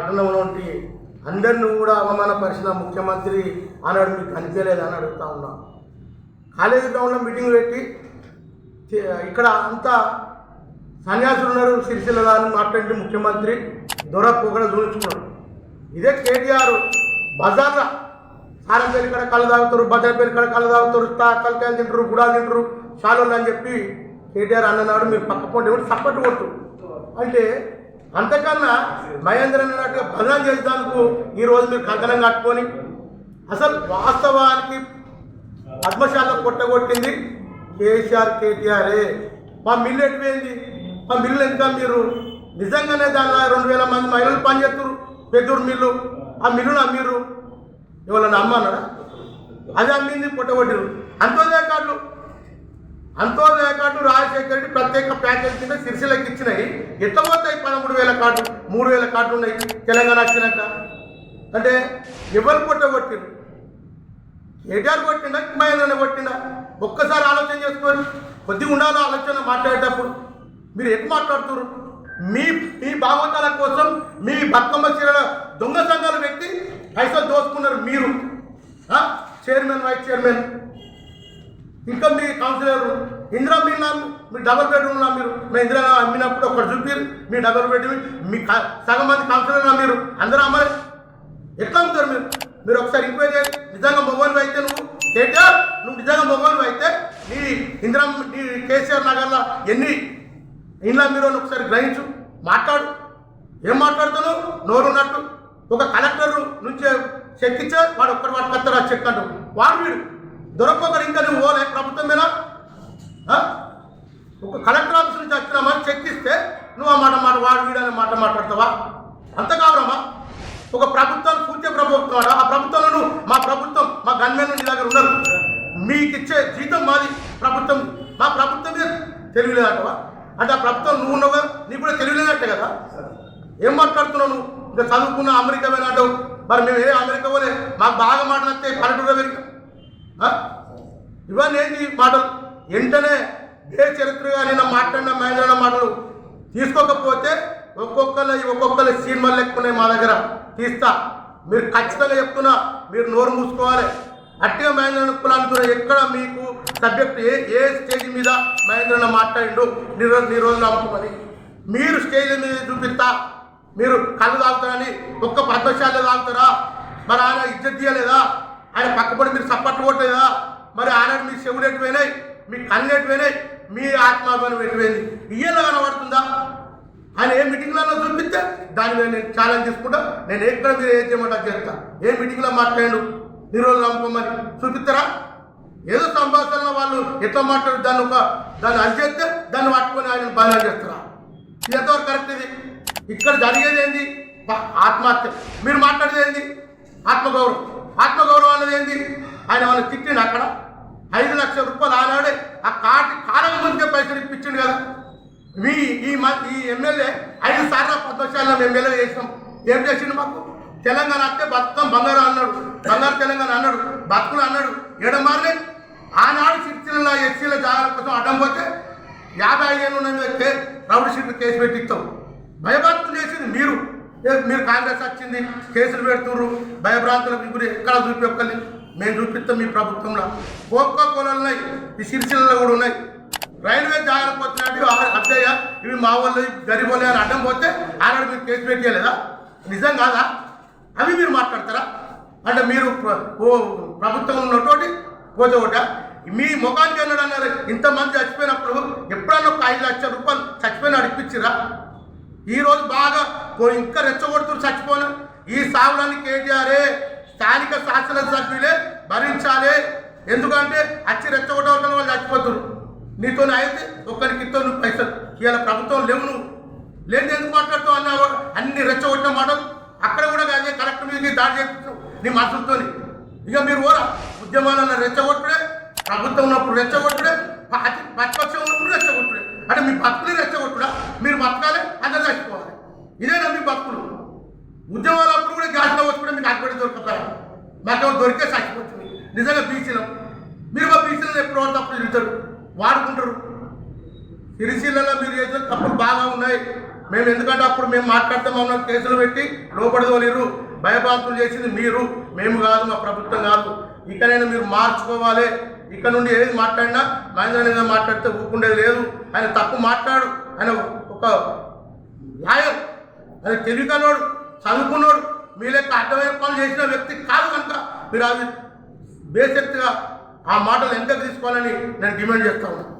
పట్టణంలో ఉండి అందరిని కూడా అవమానపరిచిన ముఖ్యమంత్రి ఆనాడు మీకు కనిపించలేదని అడుగుతా ఉన్నా. కాలేజీ గ్రౌండ్లో మీటింగ్ పెట్టి ఇక్కడ అంతా సన్యాసులు ఉన్నారు సిరిసిల్ల అని మాట్లాడి ముఖ్యమంత్రి దొర పొగడ చూపించుకున్నాడు ఇదే కేటీఆర్ బజార్ల. సారం పేరు ఇక్కడ కళ్ళు తాగుతారు బజార్ పేరు ఇక్కడ కళ్ళు తాగుతారు తా తింటారు గుడాలు తింటారు షాలోళ్ళు అని చెప్పి కేటీఆర్ అన్ననాడు మీరు పక్క పొండి సపోర్ట్ కొట్టు అంటే అంతకన్నా మహేంద్ర అన్నట్టుగా బదనాం చేసేందుకు ఈరోజు మీరు కంకణం కట్టుకొని అసలు వాస్తవానికి పద్మశాల కొట్టగొట్టింది కేసీఆర్ కేటీఆరే మా మిల్లు ఎటుపోయింది మా మిల్లు ఇంకా మీరు? నిజంగానే దానిలో రెండు వేల మంది మహిళలు పనిచేస్తారు పెద్దూరు మిల్లు. ఆ మిల్లును అమ్మిర్రు. ఎవరన్నా అమ్మన్నారా అది అమ్మింది పుట్టగొట్టిరు అంతోదే కార్డులు అంతోదయ కార్డు రాజశేఖర రెడ్డి ప్రత్యేక ప్యాకేజ్ కింద సిరిసిలకి ఇచ్చినాయి. ఎట్లా పోతాయి పదమూడు వేల కార్డు? మూడు వేల కార్డు ఉన్నాయి తెలంగాణ వచ్చినాక. అంటే ఎవరు పుట్టగొట్టిరు కేటీఆర్ కొట్టిండా మహేంద్రని కొట్టిండా? ఒక్కసారి ఆలోచన చేసుకోండి కొద్దిగా ఉండాలో ఆలోచన మాట్లాడేటప్పుడు. మీరు ఎక్కువ మాట్లాడుతున్నారు మీ మీ భాగవతాల కోసం మీ బతుకమ్మ చీరల దొంగ సంఘాలు పెట్టి పైసలు దోసుకున్నారు మీరు. Chairman vice chairman. ఇంకా మీ కౌన్సిలర్ ఇందిరా మీరు మీ డబుల్ బెడ్రూమ్ మీరు. మీ ఇందిరా అమ్మినప్పుడు ఒకటి చూపిరు. మీ డబుల్ బెడ్రూమ్ మీ సగం మంది కౌన్సిలర్ మీరు. అందరూ అమ్మాలి. ఎట్లా అమ్ముతారు మీరు? మీరు ఒకసారి ఎంక్వైరీ చేయండి. నిజంగా మొబైల్ అయితే నువ్వు? కేటీఆర్ నువ్వు నిజంగా మొబైల్ అయితే నీ ఇందిరా నీ కేసీఆర్ నగర్లో ఎన్ని ఇండ్ల మీరు ఒకసారి గ్రహించు. మాట్లాడు. ఏం మాట్లాడుతాను నోరున్నట్టు ఒక కలెక్టర్ నుంచి చెక్ ఇచ్చే వాడు ఒక్కడు వాడు కత్తరా చెక్ అంటూ వాడు వీడు. దొరకొకరు ఇంకా నువ్వు పోలే ప్రభుత్వమేనా మీద? ఒక కలెక్టర్ ఆఫీస్ నుంచి వచ్చినామని చెక్ ఇస్తే నువ్వు ఆ మాట మాట వాడు వీడని మాట మాట్లాడతావా? అంత కావరమ్మా ఒక ప్రభుత్వాన్ని పూర్తి ప్రభుత్వం ఆ ప్రభుత్వంలో నువ్వు మా ప్రభుత్వం మా గన్మెన్ నీ దగ్గర ఉన్నారు. మీకు ఇచ్చే జీతం మాది ప్రభుత్వం మా ప్రభుత్వం మీద తెలియలేదంటవా అంటే ఆ ప్రభుత్వం నువ్వు ఉన్నావు కదా నీకు కూడా తెలియలేనట్టే కదా? ఏం మాట్లాడుతున్నావు నువ్వు? ఇంకా చదువుకున్న అమెరికా పోయినట్టు మరి మేము ఏ అమెరికా పోలే? మాకు బాగా మాట్లాడితే పల్లెటూరు అమెరికా ఇవన్నీ ఏంటి మాటలు? వెంటనే ఏ చరిత్రగా నిన్న మాట్లాడిన మహేంద్ర మాటలు తీసుకోకపోతే ఒక్కొక్కరు ఒక్కొక్కరు సినిమాలు లెక్కున్నాయి మా దగ్గర. తీస్తా. మీరు ఖచ్చితంగా చెప్తున్నా మీరు నోరు మూసుకోవాలి. అట్టిగా మహేంద్ర కులాంతున్న ఎక్కడ మీకు సబ్జెక్ట్ ఏ ఏ స్టేజ్ మీద మహేంద్రన్న మాట్లాడిండు నిరో రోజు నీ అమ్ముకోమని మీరు స్టేజ్ మీద చూపిస్తా. మీరు కళ్ళు తాగుతారని ఒక్క పద్మశాలలో తాగుతారా? మరి ఆయన ఇజ్జత్ తీయలేదా? ఆయన పక్కపడి మీరు సప్పట్లు కొట్టలేదా మరి ఆయన మీ చెవులు ఎటుపోయినాయి మీ కళ్ళు ఎటుపోయినాయి మీ ఆత్మాభిమానం ఎటుపోయింది ఇయ్యలో కనబడుతుందా? ఆయన ఏ మీటింగ్లలో చూపిస్తే దాని మీద నేను ఛాలెంజ్ తీసుకుంటా నేను ఎక్కడ మీరు ఏం చేయమంటా చేస్తా. ఏ మీటింగ్లో మాట్లాడు? ఈ రోజు నమ్ముకోమని చూపిస్తారా? ఏదో సంభాషణలో వాళ్ళు ఎట్లా మాట్లాడు? దాన్ని ఒక దాన్ని అంచేస్తే దాన్ని పట్టుకొని ఆయన బాధ చేస్తారా? ఇది ఎంతవరకు కరెక్ట్ ఇది? ఇక్కడ జరిగేది ఏంది? ఆత్మహత్య. మీరు మాట్లాడేది ఏంది? ఆత్మగౌరవం. ఆత్మగౌరవం అనేది ఏంది? ఆయన వాళ్ళని తిట్టిండు అక్కడ. ఐదు లక్షల రూపాయలు ఆనాడే ఆ కాటి కాలం ముందుకే పైసలు ఇప్పించిండు కదా. మీ ఈ మ ఈ ఎమ్మెల్యే ఐదు సార్లు పద్మశాలలో ఎమ్మెల్యే చేసినాం. ఏం చేసిండు మాకు? తెలంగాణ అంటే బతుకం బంగారం అన్నాడు. బంగారు తెలంగాణ అన్నాడు. బతుకులు అన్నాడు. ఎడమారలే ఆనాడు సిరిసిల్ల ఎస్సీల జాగ్రత్త కోసం అడ్డం పోతే యాభై ఐదేళ్ళు ఉన్న మీద షీట్లు కేసు పెట్టిస్తాం. భయభ్రాంతులు చేసింది మీరు. మీరు కాంగ్రెస్ వచ్చింది కేసులు పెడుతుర్రు భయభ్రాంతులకు గురి ఎక్కడ చూపి మేము చూపిస్తాం మీ ప్రభుత్వంలో. కోకో కోలలు ఉన్నాయి ఈ సిరిసిల్లలో కూడా ఉన్నాయి. రైల్వే జాగ్రత్త వచ్చినట్టు అద్దయ్య ఇవి మా వాళ్ళు గరిబోలే అని అడ్డం పోతే ఆనాడు మీరు కేసు పెట్టలేదా నిజం కాదా? అవి మీరు మాట్లాడతారా? అంటే మీరు ఓ ప్రభుత్వం ఉన్నటువంటి పోతే ఒకట మీ ముఖానికి అన్నాడు అన్నారు ఇంతమంది చచ్చిపోయినప్పుడు ఎప్పుడన్నా ఒక ఐదు లక్షల రూపాయలు చచ్చిపోయిన ఇప్పించిరా ఈరోజు బాగా ఇంకా రెచ్చగొడుతున్నారు చచ్చిపోను. ఈ సాగులన్నీ కేటీఆరే స్థానిక శాసనసభ్యులే భరించాలి. ఎందుకంటే అచ్చి రెచ్చగొట్టవడం వాళ్ళు చచ్చిపోతున్నారు నీతో అయితే ఒక్కరికి ఇస్తావు నువ్వు పైసలు. ఇవాళ ప్రభుత్వం లేవు నువ్వు. లేదు ఎందుకు మాట్లాడుతావు అన్నా అన్ని రెచ్చగొట్టిన మాటలు అక్కడ కూడా అదే కలెక్టర్ మీద దాడి చేస్తున్నావు నీ మనసులతో ఇక మీరు కూడా ఉద్యమాలను రెచ్చగొట్టుడే ప్రభుత్వం ఉన్నప్పుడు రెచ్చగొట్టుడే ప్రతిపక్షం ఉన్నప్పుడు రెచ్చగొట్టుడే. అంటే మీ భక్తులు రెచ్చగొట్టుడా? మీరు బతకాలి అందరు చచ్చిపోవాలి. ఇదేనా మీ భక్తులు ఉద్యమాలు అప్పుడు కూడా గ్యాస్లో వచ్చి కూడా మీకు అక్కడ దొరకపోయా మాకేమో దొరికే చచ్చిపోతుంది నిజంగా బీసీలో. మీరు మా బీసీలో ఎప్పుడు వాడు తప్పులు తిరుగుతారు? వాడుకుంటారు. సిరిసిల్లలో మీరు చేసిన తప్పులు బాగా ఉన్నాయి. మేము ఎందుకంటే అప్పుడు మేము మాట్లాడితే మమ్మల్ని కేసులు పెట్టి లోపడదోలేరు తోలిరు భయభ్రాంతులు చేసింది మీరు. మేము కాదు మా ప్రభుత్వం కాదు. ఇకనైనా మీరు మార్చుకోవాలి. ఇక్కడ నుండి ఏది మాట్లాడినా మహేంద్ర మాట్లాడితే ఊపుకుండేది లేదు. ఆయన తప్పు మాట్లాడు. ఆయన ఒక లాయర్ అది తెలివికనోడు చదువుకున్నోడు మీ లెక్క అడ్డమైన పనులు చేసిన వ్యక్తి కాదు కనుక మీరు అది బేసెక్తిగా ఆ మాటలు ఎంత తీసుకోవాలని నేను డిమాండ్ చేస్తా ఉన్నాను